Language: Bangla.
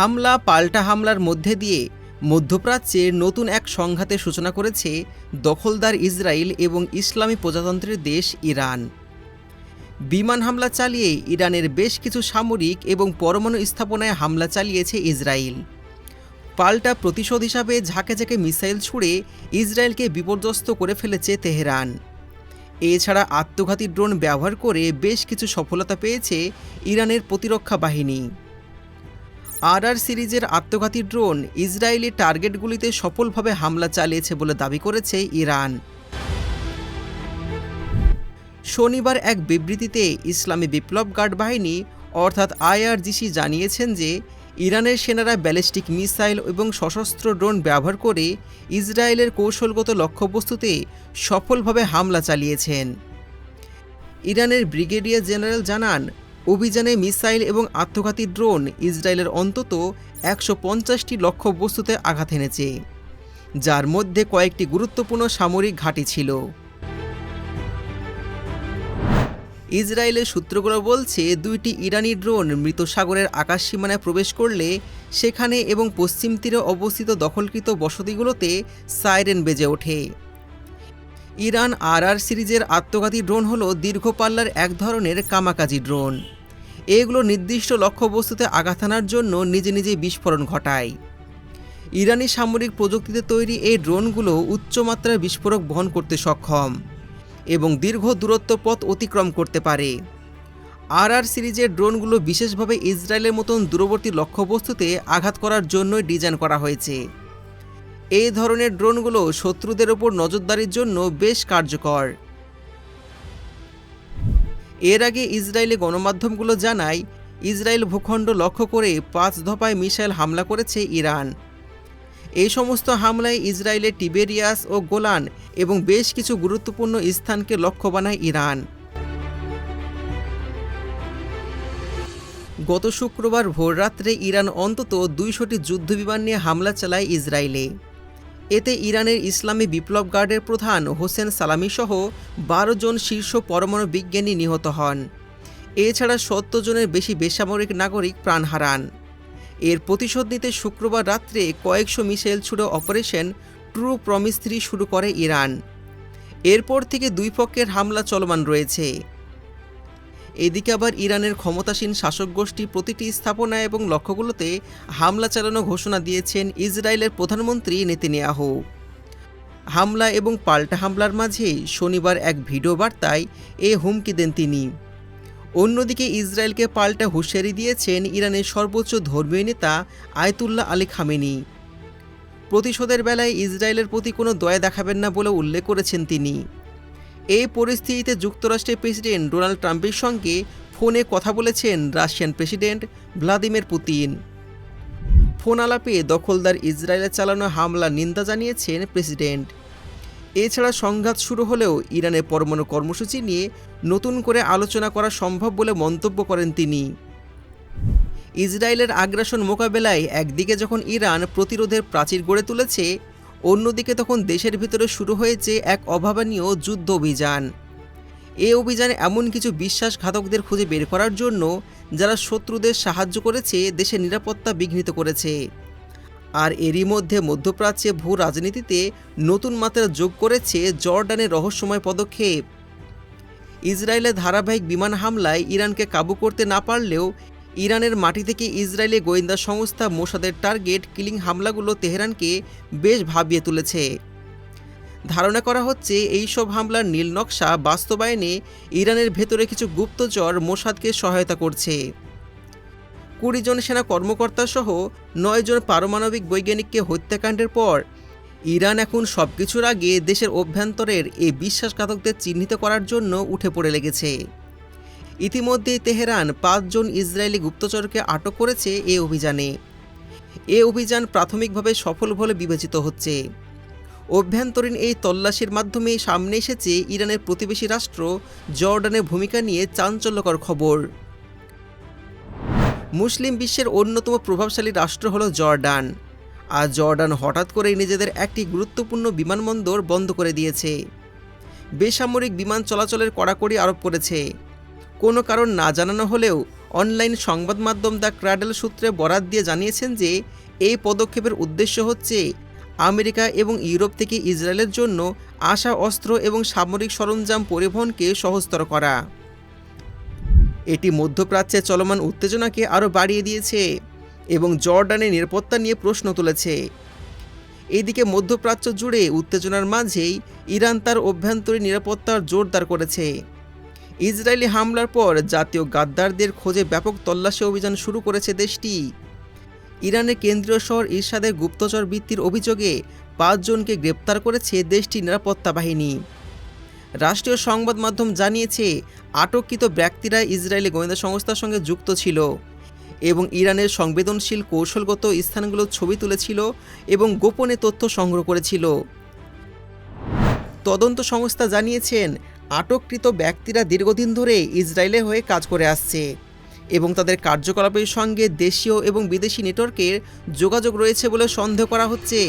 হামলা, পাল্টা হামলার মধ্যে দিয়ে মধ্যপ্রাচ্যে নতুন এক সংঘাতের সূচনা করেছে দখলদার ইসরায়েল এবং ইসলামী প্রজাতন্ত্রের দেশ ইরান। বিমান হামলা চালিয়ে ইরানের বেশ কিছু সামরিক এবং পরমাণু স্থাপনায় হামলা চালিয়েছে ইসরায়েল। পাল্টা প্রতিশোধ হিসাবে ঝাঁকে ঝাঁকে মিসাইল ছুড়ে ইসরায়েলকে বিপর্যস্ত করে ফেলেছে তেহরান। এছাড়া আত্মঘাতী ড্রোন ব্যবহার করে বেশ কিছু সফলতা পেয়েছে ইরানের প্রতিরক্ষা বাহিনী। আর আর সিরিজের আত্মঘাতী ড্রোন ইসরায়েলি টার্গেটগুলিতে সফলভাবে হামলা চালিয়েছে বলে দাবি করেছে ইরান। শনিবার এক বিবৃতিতে ইসলামী বিপ্লব গার্ড বাহিনী, অর্থাৎ আইআরজিসি, জানিয়েছেন যে ইরানের সেনারা ব্যালিস্টিক মিসাইল এবং সশস্ত্র ড্রোন ব্যবহার করে ইসরায়েলের কৌশলগত লক্ষ্যবস্তুতে সফলভাবে হামলা চালিয়েছেন। ইরানের ব্রিগেডিয়ার জেনারেল জানান অভিযানে মিসাইল এবং আত্মঘাতী ড্রোন ইসরায়েলের অন্তত একশো পঞ্চাশটি লক্ষ্যবস্তুতে আঘাত এনেছে, যার মধ্যে কয়েকটি গুরুত্বপূর্ণ সামরিক ঘাঁটি ছিল। ইসরায়েলের সূত্রগুলো বলছে, দুইটি ইরানি ড্রোন মৃত সাগরের আকাশ সীমানায় প্রবেশ করলে সেখানে এবং পশ্চিম তীরে অবস্থিত দখলকৃত বসতিগুলোতে সাইরেন বেজে ওঠে। ইরান আর সিরিজের আত্মঘাতী ড্রোন হলো দীর্ঘ পাল্লার এক ধরনের কামাকাজি ড্রোন। এগুলো নির্দিষ্ট লক্ষ্যবস্তুতে আঘাত আনার জন্য নিজে নিজে বিস্ফোরণ ঘটায়। ইরানি সামরিক প্রযুক্তিতে তৈরি এই ড্রোনগুলো উচ্চমাত্রার বিস্ফোরক বহন করতে সক্ষম এবং দীর্ঘ দূরত্ব পথ অতিক্রম করতে পারে। আর আর সিরিজের ড্রোনগুলো বিশেষভাবে ইসরায়েলের মতন দূরবর্তী লক্ষ্যবস্তুতে আঘাত করার জন্যই ডিজাইন করা হয়েছে। এই ধরনের ড্রোনগুলো শত্রুদের ওপর নজরদারির জন্য বেশ কার্যকর। এর আগে ইসরায়েলি গণমাধ্যমগুলো জানায়, ইসরায়েল ভূখণ্ড লক্ষ্য করে পাঁচ দফায় মিসাইল হামলা করেছে ইরান। এই সমস্ত হামলায় ইসরায়েলের টিবেরিয়াস ও গোলান এবং বেশ কিছু গুরুত্বপূর্ণ স্থানকে লক্ষ্য বানায় ইরান। গত শুক্রবার ভোররাত্রে ইরান অন্তত দুইশোটি যুদ্ধবিমান নিয়ে হামলা চালায় ইসরায়েলে। এতে ইরানের ইসলামী বিপ্লব গার্ডের প্রধান হোসেন সালামি সহ বারো জন শীর্ষ পরমাণু বিজ্ঞানী নিহত হন। এছাড়া সত্তর জনের বেশি বেসামরিক নাগরিক প্রাণ হারান। এর প্রতিশোধ নিতে শুক্রবার রাত্রে কয়েকশো মিসাইল ছুড়ে অপারেশন ট্রু প্রমিস থ্রি শুরু করে ইরান। এরপর থেকে দুই পক্ষের হামলা চলমান রয়েছে। এদিকে আবার ইরানের ক্ষমতাসীন শাসক গোষ্ঠী প্রতিটি স্থাপনা এবং লক্ষ্যগুলোতে হামলা চালানো ঘোষণা দিয়েছেন ইসরায়েলের প্রধানমন্ত্রী নেতিনিয়াহু। হামলা এবং পাল্টা হামলার মাঝে শনিবার এক ভিডিও বার্তায় এ হুমকি দেন তিনি। অন্যদিকে ইসরায়েলকে পাল্টা হুঁশিয়ারি দিয়েছেন ইরানের সর্বোচ্চ ধর্মীয় নেতা আয়তুল্লাহ আলী খামেনি। প্রতিশোধের বেলায় ইসরায়েলের প্রতি কোনো দয়া দেখাবেন না বলে উল্লেখ করেছেন তিনি। এই পরিস্থিতিতে যুক্তরাষ্ট্রের প্রেসিডেন্ট ডোনাল্ড ট্রাম্পের সঙ্গে ফোনে কথা বলেছেন Russian president Vladimir Putin. Phone আলাপে দখলদার ইসরায়েলে চালানো হামলার নিন্দা জানিয়েছেন প্রেসিডেন্ট। এছাড়া সংঘাত শুরু হলেও ইরানের পরমাণু কর্মসূচি নিয়ে নতুন করে আলোচনা করা সম্ভব বলে মন্তব্য করেন তিনি। ইসরায়েলের আগ্রাসন মোকাবেলায় একদিকে যখন ইরান প্রতিরোধের প্রাচীর গড়ে তুলেছে অন্যদিকে তখন দেশের ভিতরে শুরু হয়েছে এক অভাবনীয় যুদ্ধ অভিযান। এ অভিযানে এমন কিছু বিশ্বাসঘাতকদের খুঁজে বের করার জন্য যারা শত্রুদের সাহায্য করেছে, দেশের নিরাপত্তা বিঘ্নিত করেছে। আর এরই মধ্যে মধ্যপ্রাচ্যে ভূ রাজনীতিতে নতুন মাত্রা যোগ করেছে জর্ডানের রহস্যময় পদক্ষেপ। ইসরায়েলের ধারাবাহিক বিমান হামলায় ইরানকে কাবু করতে না পারলেও ইরানের মাটি থেকে ইসরায়েলি গোয়েন্দা সংস্থা মোসাদের টার্গেট কিলিং হামলাগুলো তেহরানকে বেশ ভাবিয়ে তুলেছে। ধারণা করা হচ্ছে এই সব হামলার নীল নকশা বাস্তবায়নে ইরানের ভেতরে কিছু গুপ্তচর মোসাদকে সহায়তা করছে। কুড়ি জন সেনা কর্মকর্তা সহ নয় জন পারমাণবিক বৈজ্ঞানিককে হত্যাকাণ্ডের পর ইরান এখন সব কিছুর আগে দেশের অভ্যন্তরের এই বিশ্বাসঘাতকদের চিহ্নিত করার জন্য উঠে পড়ে লেগেছে। ইতিমধ্যেই তেহরান পাঁচজন ইসরায়েলি গুপ্তচরকে আটক করেছে এ অভিযানে। এ অভিযান প্রাথমিকভাবে সফল বলে বিবেচিত হচ্ছে। অভ্যন্তরীণ এই তল্লাশির মাধ্যমে সামনে এসেছে ইরানের প্রতিবেশী রাষ্ট্র জর্ডানের ভূমিকা নিয়ে চাঞ্চল্যকর খবর। মুসলিম বিশ্বের অন্যতম প্রভাবশালী রাষ্ট্র হল জর্ডান। আর জর্ডান হঠাৎ করেই নিজেদের একটি গুরুত্বপূর্ণ বিমানবন্দর বন্ধ করে দিয়েছে। বেসামরিক বিমান চলাচলের কড়াকড়ি আরোপ করেছে। কোনো কারণ না জানানো হলেও অনলাইন সংবাদ মাধ্যম দ্য ক্রাডেল সূত্রে বরাত দিয়ে জানিয়েছেন যে এই পদক্ষেপের উদ্দেশ্য হচ্ছে আমেরিকা এবং ইউরোপ থেকে ইসরায়েলের জন্য আসা অস্ত্র এবং সামরিক সরঞ্জাম পরিবহনকে সহজতর করা। এটি মধ্যপ্রাচ্যে চলমান উত্তেজনাকে আরও বাড়িয়ে দিয়েছে এবং জর্ডানের নিরাপত্তা নিয়ে প্রশ্ন তুলেছে। এদিকে মধ্যপ্রাচ্য জুড়ে উত্তেজনার মাঝেই ইরান তার অভ্যন্তরীণ নিরাপত্তার জোরদার করেছে। ইসরায়েলি হামলার পর জাতীয় গাদ্দারদের খোঁজে ব্যাপক তল্লাশি অভিযান শুরু করেছে দেশটি। ইরানের কেন্দ্রীয় শহর ইরশাদের গুপ্তচর বৃত্তির অভিযোগে পাঁচজনকে গ্রেপ্তার করেছে দেশটির নিরাপত্তা বাহিনী। রাষ্ট্রীয় সংবাদ মাধ্যম জানিয়েছে, আটককৃত ব্যক্তিরা ইসরায়েলি গোয়েন্দা সংস্থার সঙ্গে যুক্ত ছিল এবং ইরানের সংবেদনশীল কৌশলগত স্থানগুলোর ছবি তুলেছিল এবং গোপনে তথ্য সংগ্রহ করেছিল। তদন্ত সংস্থা জানিয়েছেন আটককৃত ব্যক্তিরা দীর্ঘদিন ধরে ইসরায়েলে হয়ে কাজ করে আসছে এবং তাদের কার্যকলাপের সঙ্গে দেশীয় এবং বিদেশি নেটওয়ার্কের যোগাযোগ রয়েছে বলে সন্দেহ করা হচ্ছে।